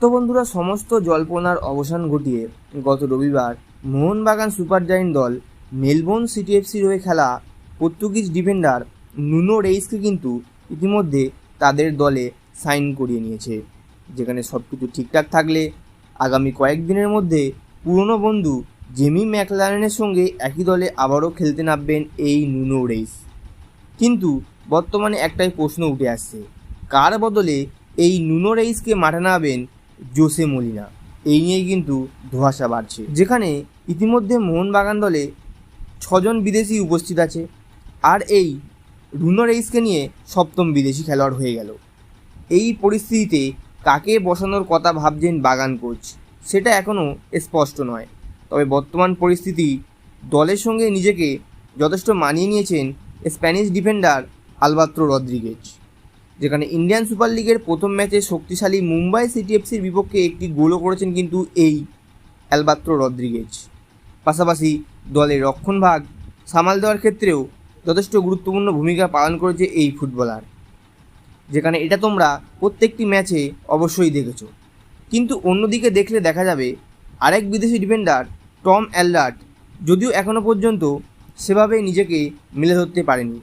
তো বন্ধুরা, সমস্ত জল্পনার অবসান ঘটিয়ে গত রবিবার মোহনবাগান সুপার জায়েন্ট দল মেলবোর্ন সিটি এফসির হয়ে খেলা পর্তুগিজ ডিফেন্ডার নুনো রেইসকে কিন্তু ইতিমধ্যে তাদের দলে সাইন করিয়ে নিয়েছে। যেখানে সব কিছু ঠিকঠাক থাকলে আগামী কয়েকদিনের মধ্যে পুরনো বন্ধু জেমি ম্যাকলারেনের সঙ্গে একই দলে আবারও খেলতে নামবেন এই নুনো রেইস। কিন্তু বর্তমানে একটাই প্রশ্ন উঠে আসছে, কার বদলে এই নুনো রেইসকে মাঠে নামাবেন জোসে মলিনা। এই নিয়েই কিন্তু ধোঁয়াশা বাড়ছে। যেখানে ইতিমধ্যে মোহনবাগান দলে ছজন বিদেশি উপস্থিত আছে। আর এই রুনো রেইসকে নিয়ে সপ্তম বিদেশি খেলোয়াড় হয়ে গেল। এই পরিস্থিতিতে কাকে বসানোর কথা ভাবছেন বাগান কোচ? সেটা এখনও স্পষ্ট নয়। তবে বর্তমান পরিস্থিতি দলের সঙ্গে নিজেকে যথেষ্ট মানিয়ে নিয়েছেন স্প্যানিশ ডিফেন্ডার আলবাত্রো রদ্রিগেজ। যেখানে ইন্ডিয়ান সুপার লিগের প্রথম ম্যাচে শক্তিশালী মুম্বাই সিটি এফসির বিপক্ষে একটি গোলও করেছেন কিন্তু এই অ্যালবাত্রো রদ্রিগেজ। পাশাপাশি দলের রক্ষণভাগ সামাল দেওয়ার ক্ষেত্রেও যথেষ্ট গুরুত্বপূর্ণ ভূমিকা পালন করেছে এই ফুটবলার। যেখানে এটা তোমরা প্রত্যেকটি ম্যাচে অবশ্যই দেখেছ। কিন্তু অন্যদিকে দেখলে দেখা যাবে আরেক বিদেশি ডিফেন্ডার টম অ্যালডার্ট যদিও এখনও পর্যন্ত সেভাবে নিজেকে মেলে ধরতে পারেনি।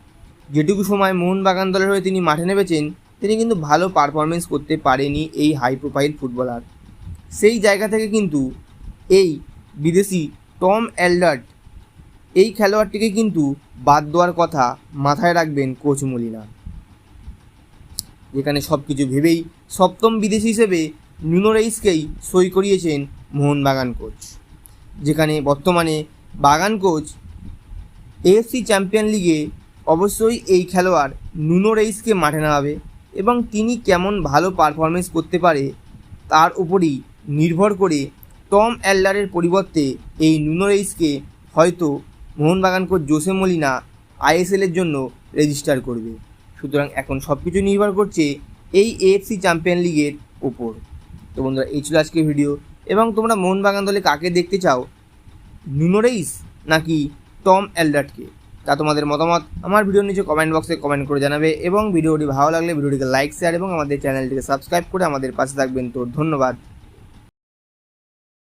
যেটুকু সময় মোহনবাগান দলের হয়ে তিনি মাঠে নেমেছেন, তিনি কিন্তু ভালো পারফরমেন্স করতে পারেনি এই হাই প্রোফাইল ফুটবলার সেই জায়গা থেকে কিন্তু এই বিদেশি টম অ্যালডার্ট এই খেলোয়াড়টিকে কিন্তু বাদ দেওয়ার কথা মাথায় রাখবেন কোচ মলিনা। যেখানে সব কিছু ভেবেই সপ্তম বিদেশি হিসেবে নুনো রেইসকেই সই করিয়েছেন মোহনবাগান কোচ। যেখানে বর্তমানে বাগান কোচ এএফসি চ্যাম্পিয়ন লিগে অবশ্যই এই খেলোয়াড় নুনো রেইসকে মাঠে নামাবে এবং তিনি কেমন ভালো পারফরমেন্স করতে পারে তার উপরই নির্ভর করে টম অ্যাল্লারের পরিবর্তে এই নুনো রেইসকে হয়তো মোহনবাগান কোচ জোসে মলিনা আইএসএলের জন্য রেজিস্টার করবে। সুতরাং এখন সব কিছু নির্ভর করছে এই এএফসি চ্যাম্পিয়ন লিগের ওপর তো বন্ধুরা, এই ছিল আজকের ভিডিও এবং তোমরা মোহনবাগান দলে কাকে দেখতে চাও? নুনো রেইস নাকি টম অ্যালডার্টকে তা তোমাদের মতামত আমার ভিডিওর নিচে কমেন্ট বক্সে কমেন্ট করে জানাবে এবং ভিডিওটি ভালো লাগলে ভিডিওটিকে লাইক শেয়ার এবং আমাদের চ্যানেলটিকে সাবস্ক্রাইব করে আমাদের পাশে থাকবেন তো ধন্যবাদ।